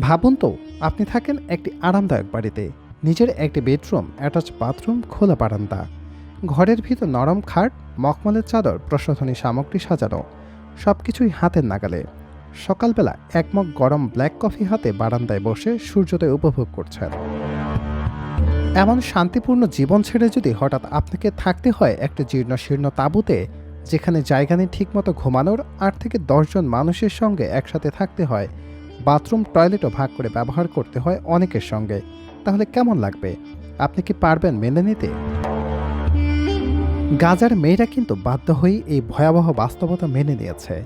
ভাবুন তো, আপনি থাকেন একটি আরামদায়ক বাড়িতে। নিজের একটি বেডরুম, অ্যাটাচ বাথরুম, খোলা বারান্দা। ঘরের ভিতর নরম খাট, মখমলের চাদর, প্রসাধনী সামগ্রী সাজানো। সব কিছুই হাতের নাগালে। সকালবেলা একমগ গরম ব্ল্যাক কফি হাতে বারান্দায় বসে সূর্যোদয় উপভোগ করছেন। এমন শান্তিপূর্ণ জীবন ছেড়ে যদি হঠাৎ আপনাকে থাকতে হয় একটা জীর্ণ শীর্ণ তাঁবুতে যেখানে জায়গা নেই ঠিকমতো ঘুমানোর আট থেকে দশজন মানুষের সঙ্গে একসাথে থাকতে হয়। বাথরুম, টয়লেটও ভাগ করে ব্যবহার করতে হয় অনেকের সঙ্গে। তাহলে কেমন লাগবে? আপনি কি পারবেন মেনে নিতে? গাজার মেয়েরা কিন্তু বাধ্য হয়েই এই ভয়াবহ বাস্তবতা মেনে নিয়েছে।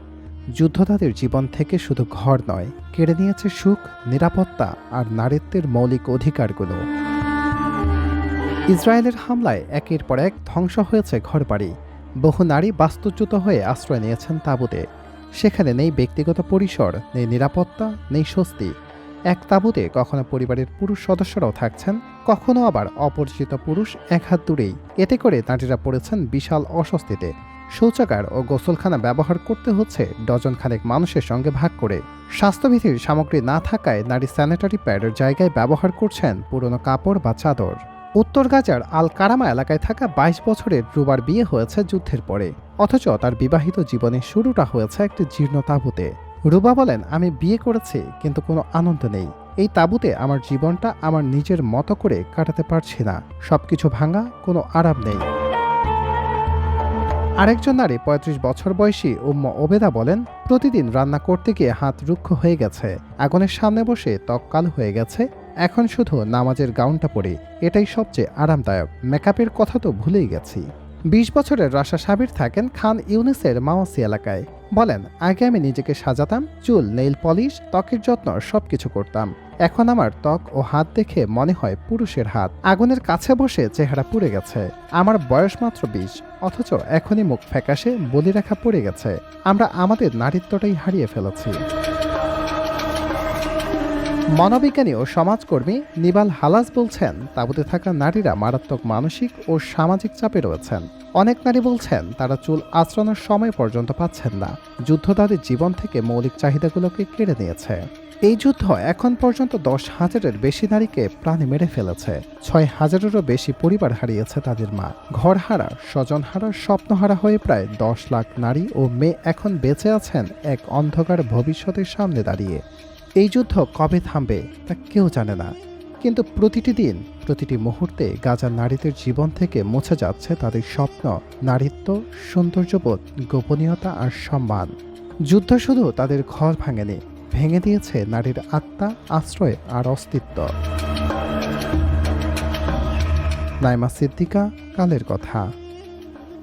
যুদ্ধ তাদের জীবন থেকে শুধু ঘর নয়, কেড়ে নিয়েছে সুখ, নিরাপত্তা আর নারীত্বের মৌলিক অধিকারগুলো। ইসরায়েলের হামলায় একের পর এক ধ্বংস হয়েছে ঘরবাড়ি। বহু নারী বাস্তুচ্যুত হয়ে আশ্রয় নিয়েছেন তাঁবুতে। সেখানে নেই ব্যক্তিগত পরিসর, নেই নিরাপত্তা, নেই স্বস্তি। এক তাঁবুতে কখনো পরিবারের পুরুষ সদস্যরাও থাকছেন, কখনো আবার অপরিচিত পুরুষ এক হাত দূরেই। এতে করে নারীরা পড়েছেন বিশাল অস্বস্তিতে। শৌচাগার ও গোসলখানা ব্যবহার করতে হচ্ছে ডজন খানেক মানুষের সঙ্গে ভাগ করে। স্বাস্থ্যবিধির সামগ্রী না থাকায় নারী স্যানিটারি প্যাডের জায়গায় ব্যবহার করছেন পুরনো কাপড় বা চাদর। উত্তর গাজার আল কারামা এলাকায় থাকা বাইশ বছরের রুবার বিয়ে হয়েছে যুদ্ধের পরে। অথচ তার বিবাহিত জীবনের শুরুটা হয়েছে একটি জীর্ণ তাঁবুতে। রুবা বলেন, আমি বিয়ে করেছি, কিন্তু কোনো আনন্দ নেই। এই তাঁবুতে আমার জীবনটা আমার নিজের মতো করে কাটাতে পারছি না। সবকিছু ভাঙা, কোনো আরাম নেই। আরেকজন নারী পঁয়ত্রিশ বছর বয়সী উম্ম ওবেদা বলেন, প্রতিদিন রান্না করতে গিয়ে হাত রুক্ষ হয়ে গেছে। আগুনের সামনে বসে ত্বক হয়ে গেছে। এখন শুধু নামাজের গাউনটা পরি এটাই সবচেয়ে আরামদায়ক। মেকআপের কথা তো ভুলেই গেছি। বিশ বছরের রাশা সাবির থাকেন খান ইউনিসের মাওয়াসি এলাকায়। বলেন, আগে আমি নিজেকে সাজাতাম, চুল, নেইল পলিশ, ত্বকের যত্ন, সবকিছু করতাম। এখন আমার ত্বক ও হাত দেখে মনে হয় পুরুষের হাত। আগুনের কাছে বসে চেহারা পুড়ে গেছে। আমার বয়স মাত্র বিশ, অথচ এখনই মুখ ফ্যাকাশে বলি রেখা পড়ে গেছে। আমরা আমাদের নারীত্বটাই হারিয়ে ফেলেছি। মনোবিজ্ঞানী ও সমাজকর্মী নিবাল হালাস বলছেন, তাঁবুতে থাকা নারীরা মারাত্মক মানসিক ও সামাজিক চাপে রয়েছেন। অনেক নারী বলছেন, তারা চুল আঁচড়ানোর সময় পর্যন্ত পাচ্ছেন না। যুদ্ধ তাদের জীবন থেকে মৌলিক চাহিদাগুলোকে কেড়ে নিয়েছে। এই যুদ্ধ এখন পর্যন্ত দশ হাজারের বেশি নারীকে প্রাণে মেরে ফেলেছে। ছয় হাজারেরও বেশি পরিবার হারিয়েছে তাদের মা। ঘর হারা স্বজন হারা স্বপ্নহারা হয়ে প্রায় দশ লাখ নারী ও মেয়ে এখন বেঁচে আছেন এক অন্ধকার ভবিষ্যতের সামনে দাঁড়িয়ে। এই যুদ্ধ কবে থামবে তা কেউ জানে না। কিন্তু প্রতিটি দিন, প্রতিটি মুহূর্তে গাজার নারীদের জীবন থেকে মুছে যাচ্ছে তাদের স্বপ্ন, নারীত্ব, সৌন্দর্যবোধ, গোপনীয়তা আর সম্মান। যুদ্ধ শুধু তাদের ঘর ভাঙেনি, ভেঙে দিয়েছে নারীর আত্মা, আশ্রয় আর অস্তিত্ব। নাইমা সিদ্দিকা, কালের কথা।